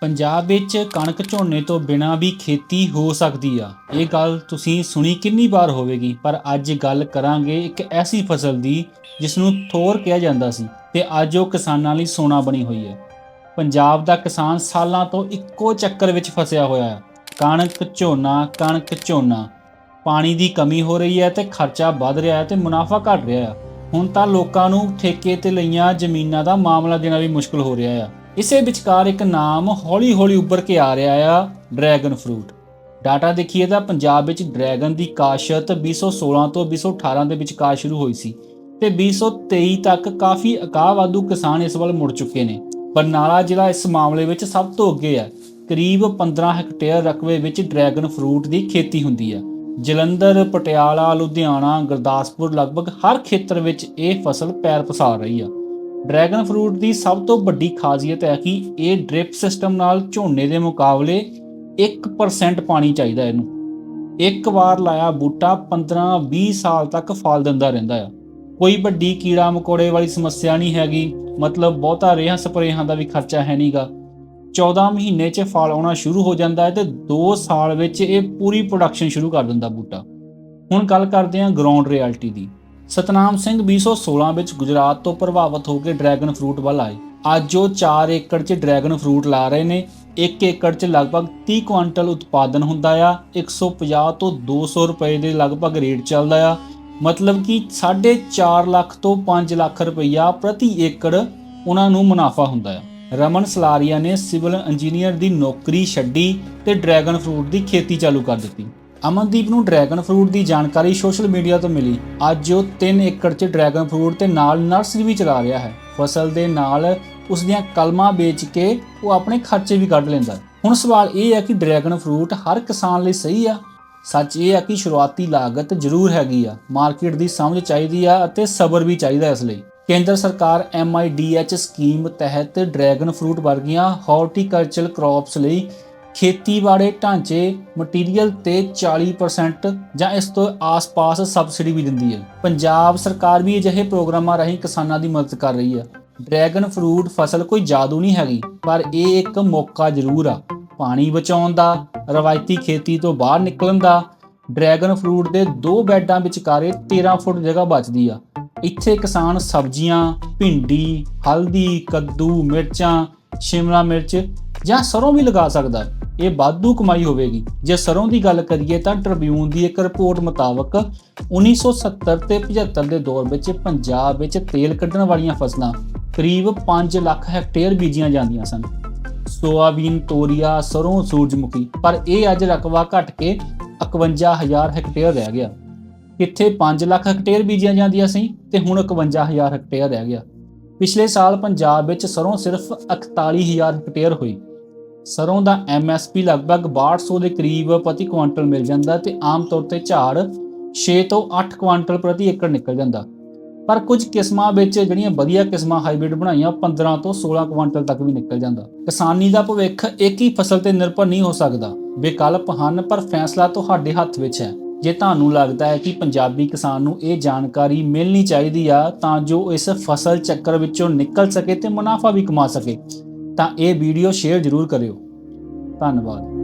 ਪੰਜਾਬ ਵਿੱਚ ਕਣਕ ਝੋਨੇ ਤੋਂ ਬਿਨਾਂ ਵੀ ਖੇਤੀ ਹੋ ਸਕਦੀ ਆ। ਇਹ ਗੱਲ ਤੁਸੀਂ ਸੁਣੀ ਕਿੰਨੀ ਵਾਰ ਹੋਵੇਗੀ, ਪਰ ਅੱਜ ਗੱਲ ਕਰਾਂਗੇ ਇੱਕ ਐਸੀ ਫਸਲ ਦੀ ਜਿਸ ਨੂੰ ਥੋਰ ਕਿਹਾ ਜਾਂਦਾ ਸੀ ਤੇ ਅੱਜ ਉਹ ਕਿਸਾਨਾਂ ਲਈ ਸੋਨਾ ਬਣੀ ਹੋਈ ਹੈ। ਪੰਜਾਬ ਦਾ ਕਿਸਾਨ ਸਾਲਾਂ ਤੋਂ ਇੱਕੋ ਚੱਕਰ ਵਿੱਚ ਫਸਿਆ ਹੋਇਆ ਹੈ। ਕਣਕ ਝੋਨਾ ਕਣਕ ਝੋਨਾ। ਪਾਣੀ ਦੀ ਕਮੀ ਹੋ ਰਹੀ ਹੈ ਤੇ ਖਰਚਾ ਵੱਧ ਰਿਹਾ ਹੈ ਤੇ ਮੁਨਾਫਾ ਘਟ ਰਿਹਾ ਹੈ। ਹੁਣ ਤਾਂ ਲੋਕਾਂ ਨੂੰ ਠੇਕੇ ਤੇ ਲਈਆਂ ਜ਼ਮੀਨਾਂ ਦਾ ਮਾਮਲਾ ਦੇਣਾ ਵੀ ਮੁਸ਼ਕਲ ਹੋ ਰਿਹਾ ਹੈ। ਇਸੇ ਵਿਚਕਾਰ ਇੱਕ ਨਾਮ ਹੌਲੀ-ਹੌਲੀ ਉੱਭਰ ਕੇ ਆ ਰਿਹਾ ਆ, ਡਰੈਗਨ ਫਰੂਟ। ਡਾਟਾ ਦੇਖੀਏ ਤਾਂ ਪੰਜਾਬ ਵਿੱਚ ਡਰੈਗਨ ਦੀ ਕਾਸ਼ਤ 2016 ਤੋਂ 2018 ਦੇ ਵਿਚਕਾਰ ਸ਼ੁਰੂ ਹੋਈ ਸੀ ਤੇ 2023 ਤੱਕ ਕਾਫੀ ਅਕਾਵਾਦੂ ਕਿਸਾਨ ਇਸ ਵੱਲ ਮੁੜ ਚੁੱਕੇ ਨੇ। ਬਰਨਾਲਾ ਜ਼ਿਲ੍ਹਾ ਇਸ ਮਾਮਲੇ ਵਿੱਚ ਸਭ ਤੋਂ ਅੱਗੇ ਹੈ ਕਰੀਬ 15 ਹੈਕਟੇਅਰ ਰਕਬੇ ਵਿੱਚ ਡਰੈਗਨ ਫਰੂਟ ਦੀ ਖੇਤੀ ਹੁੰਦੀ ਹੈ ਜਲੰਧਰ, ਪਟਿਆਲਾ, ਲੁਧਿਆਣਾ, ਗੁਰਦਾਸਪੁਰ ਲਗਭਗ ਹਰ ਖੇਤਰ ਵਿੱਚ ਇਹ ਫਸਲ ਪੈਰ ਪਸਾਰ ਰਹੀ ਆ। ਡਰੈਗਨ ਫਰੂਟ ਦੀ ਸਭ ਤੋਂ ਵੱਡੀ ਖਾਸੀਅਤ ਹੈ ਕਿ ਇਹ ਡ੍ਰਿਪ ਸਿਸਟਮ ਨਾਲ ਝੋਨੇ ਦੇ ਮੁਕਾਬਲੇ 1% ਪਾਣੀ ਚਾਹੀਦਾ ਇਹਨੂੰ। ਇੱਕ ਵਾਰ ਲਾਇਆ ਬੂਟਾ 15-20 ਸਾਲ ਤੱਕ ਫਲ ਦਿੰਦਾ ਰਹਿੰਦਾ ਆ। ਕੋਈ ਵੱਡੀ ਕੀੜਾ ਮਕੌੜੇ ਵਾਲੀ ਸਮੱਸਿਆ ਨਹੀਂ ਹੈਗੀ, ਮਤਲਬ ਬਹੁਤਾ ਰੇਹਾਂ ਸਪਰੇਹਾਂ ਦਾ ਵੀ ਖਰਚਾ ਹੈ ਨਹੀਂਗਾ 14 ਮਹੀਨੇ 'ਚ ਫਲ ਆਉਣਾ ਸ਼ੁਰੂ ਹੋ ਜਾਂਦਾ ਹੈ ਤੇ 2 ਸਾਲ ਵਿੱਚ ਇਹ ਪੂਰੀ ਪ੍ਰੋਡਕਸ਼ਨ ਸ਼ੁਰੂ ਕਰ ਦਿੰਦਾ ਬੂਟਾ। ਹੁਣ ਗੱਲ ਕਰਦੇ ਹਾਂ ਗਰਾਊਂਡ ਰਿਐਲਿਟੀ ਦੀ। ਸਤਨਾਮ ਸਿੰਘ 2016 ਵਿੱਚ ਗੁਜਰਾਤ ਤੋਂ ਪ੍ਰਭਾਵਿਤ ਹੋ ਕੇ ਡਰੈਗਨ ਫਰੂਟ ਵੱਲ ਆਏ। ਅੱਜ ਉਹ 4 ਏਕੜ 'ਚ ਡਰੈਗਨ ਫਰੂਟ ਲਾ ਰਹੇ ਨੇ। 1 ਏਕੜ 'ਚ ਲਗਭਗ 30 ਕੁਇੰਟਲ ਉਤਪਾਦਨ ਹੁੰਦਾ ਆ। 150 ਤੋਂ 200 ਰੁਪਏ ਦੇ ਲਗਭਗ ਰੇਟ ਚੱਲਦਾ ਆ। ਮਤਲਬ ਕਿ 4.5 ਲੱਖ ਤੋਂ 5 ਲੱਖ ਰੁਪਈਆ ਪ੍ਰਤੀ ਏਕੜ ਉਹਨਾਂ ਨੂੰ ਮੁਨਾਫਾ ਹੁੰਦਾ ਆ। ਰਮਨ ਸਲਾਰੀਆ ਨੇ ਸਿਵਲ ਇੰਜੀਨੀਅਰ ਦੀ ਨੌਕਰੀ ਛੱਡੀ ਤੇ ਡਰੈਗਨ ਫਰੂਟ ਦੀ ਖੇਤੀ ਚਾਲੂ ਕਰ ਦਿੱਤੀ। ਅਮਨਦੀਪ ਨੂੰ ਡਰੈਗਨ ਫਰੂਟ ਦੀ ਜਾਣਕਾਰੀ ਸੋਸ਼ਲ ਮੀਡੀਆ ਤੋਂ ਮਿਲੀ। ਅੱਜ ਉਹ 3 ਏਕੜ 'ਚ ਡਰੈਗਨ ਫਰੂਟ ਤੇ ਨਾਲ ਨਰਸਰੀ ਵੀ ਚਲਾ ਰਿਹਾ ਹੈ। ਫਸਲ ਦੇ ਨਾਲ ਉਸ ਦੀਆਂ ਕਲਮਾਂ ਵੇਚ ਕੇ ਉਹ ਆਪਣੇ ਖਰਚੇ ਵੀ ਕੱਢ ਲੈਂਦਾ ਹੁਣ ਸਵਾਲ ਇਹ ਹੈ ਕਿ ਡਰੈਗਨ ਫਰੂਟ ਹਰ ਕਿਸਾਨ ਲਈ ਸਹੀ ਆ? ਸੱਚ ਇਹ ਹੈ ਕਿ ਸ਼ੁਰੂਆਤੀ ਲਾਗਤ ਜ਼ਰੂਰ ਹੈਗੀ ਆ। ਮਾਰਕੀਟ ਦੀ ਸਮਝ ਚਾਹੀਦੀ ਆ ਅਤੇ ਸਬਰ ਵੀ ਚਾਹੀਦਾ ਇਸ ਲਈ। ਕੇਂਦਰ ਸਰਕਾਰ MIDH ਸਕੀਮ ਤਹਿਤ ਡਰੈਗਨ ਫਰੂਟ ਵਰਗੀਆਂ ਹਾਰਟੀਕਲਚਰਲ ਕ੍ਰੌਪਸ ਲਈ ਖੇਤੀਬਾੜੀ ਢਾਂਚੇ ਮਟੀਰੀਅਲ ਤੇ 40% ਜਾਂ ਇਸ ਤੋਂ ਆਸ-ਪਾਸ ਸਬਸਿਡੀ ਵੀ ਦਿੰਦੀ ਹੈ। ਪੰਜਾਬ ਸਰਕਾਰ ਵੀ ਅਜਿਹੇ ਪ੍ਰੋਗਰਾਮਾਂ ਰਾਹੀਂ ਕਿਸਾਨਾਂ ਦੀ ਮਦਦ ਕਰ ਰਹੀ ਹੈ। ਡਰੈਗਨ ਫਰੂਟ ਫਸਲ ਕੋਈ ਜਾਦੂ ਨਹੀਂ ਹੈਗੀ, ਪਰ ਇਹ ਇੱਕ ਮੌਕਾ ਜ਼ਰੂਰ ਆ। ਪਾਣੀ ਬਚਾਉਣ ਦਾ, ਰਵਾਇਤੀ ਖੇਤੀ ਤੋਂ ਬਾਹਰ ਨਿਕਲਣ ਦਾ, ਡਰੈਗਨ ਫਰੂਟ ਦੇ ਦੋ ਬੈਡਾਂ ਵਿਚਕਾਰੇ 13 ਫੁੱਟ ਜਗ੍ਹਾ ਬਚਦੀ ਆ। ਇੱਥੇ ਕਿਸਾਨ ਸਬਜ਼ੀਆਂ, ਭਿੰਡੀ, ਹਲਦੀ, ਕੱਦੂ, ਮਿਰਚਾਂ, ਸ਼ਿਮਲਾ ਮਿਰਚ ਜਾਂ ਸਰੋਂ ਵੀ ਲਗਾ ਸਕਦਾ ਹੈ। ਇਹ ਵਾਧੂ ਕਮਾਈ ਹੋਵੇਗੀ। ਜੇ ਸਰੋਂ ਦੀ ਗੱਲ ਕਰੀਏ ਤਾਂ ਟ੍ਰਿਬਿਊਨ ਦੀ ਇੱਕ ਰਿਪੋਰਟ ਮੁਤਾਬਕ 1970 ਤੇ 75 ਦੇ ਦੌਰ ਵਿੱਚ ਪੰਜਾਬ ਵਿੱਚ ਤੇਲ ਕੱਢਣ ਵਾਲੀਆਂ ਫਸਲਾਂ ਕਰੀਬ 5 ਲੱਖ ਹੈਕਟੇਅਰ ਬੀਜੀਆਂ ਜਾਂਦੀਆਂ ਸਨ। ਸੋਆਬੀਨ, ਤੋਰੀਆ, ਸਰੋਂ, ਸੂਰਜਮੁਖੀ, ਪਰ ਇਹ ਅੱਜ ਰਕਬਾ ਘਟ ਕੇ 51000 ਹੈਕਟੇਅਰ ਰਹਿ ਗਿਆ। ਕਿੱਥੇ 5 ਲੱਖ ਹੈਕਟੇਅਰ ਬੀਜੀਆਂ ਜਾਂਦੀਆਂ ਸੀ ਤੇ ਹੁਣ 51000 ਹੈਕਟੇਅਰ ਰਹਿ ਗਿਆ। ਪਿਛਲੇ ਸਾਲ ਪੰਜਾਬ ਵਿੱਚ ਸਰੋਂ ਸਿਰਫ 41000 ਹੈਕਟੇਅਰ ਹੋਈ। ਸਰੋਂ ਦਾ MSP ਲਗਭਗ 6200 ਦੇ ਕਰੀਬ ਪ੍ਰਤੀ ਕੁਆਂਟਲ ਮਿਲ ਜਾਂਦਾ ਤੇ ਆਮ ਤੌਰ ਤੇ ਝਾੜ 6 ਤੋਂ 8 ਕੁਆਂਟਲ ਪ੍ਰਤੀ ਏਕੜ ਨਿਕਲ ਜਾਂਦਾ। ਪਰ ਕੁਝ ਕਿਸਮਾਂ ਵਿੱਚ ਜਿਹੜੀਆਂ ਵਧੀਆ ਕਿਸਮਾਂ ਹਾਈਬ੍ਰਿਡ ਬਣਾਈਆਂ 15 ਤੋਂ 16 ਕੁਆਂਟਲ ਤੱਕ ਵੀ ਨਿਕਲ ਜਾਂਦਾ। ਕਿਸਾਨੀ ਦਾ ਭਵਿੱਖ ਇੱਕ ਹੀ ਫਸਲ ਤੇ ਨਿਰਭਰ ਨਹੀਂ ਹੋ ਸਕਦਾ। ਵਿਕਲਪ ਹਨ, ਪਰ ਫੈਸਲਾ ਤੁਹਾਡੇ ਹੱਥ ਵਿੱਚ ਹੈ। ਜੇ ਤੁਹਾਨੂੰ ਲੱਗਦਾ ਹੈ ਕਿ ਪੰਜਾਬੀ ਕਿਸਾਨ ਨੂੰ ਇਹ ਜਾਣਕਾਰੀ ਮਿਲਣੀ ਚਾਹੀਦੀ ਆ, ਤਾਂ ਜੋ ਇਸ ਫਸਲ ਚੱਕਰ ਵਿੱਚੋਂ ਨਿਕਲ ਸਕੇ ਤੇ ਮੁਨਾਫਾ ਵੀ ਕਮਾ ਸਕੇ। ਤਾਂ ਇਹ ਵੀਡੀਓ ਸ਼ੇਅਰ ਜ਼ਰੂਰ ਕਰਿਓ। ਧੰਨਵਾਦ।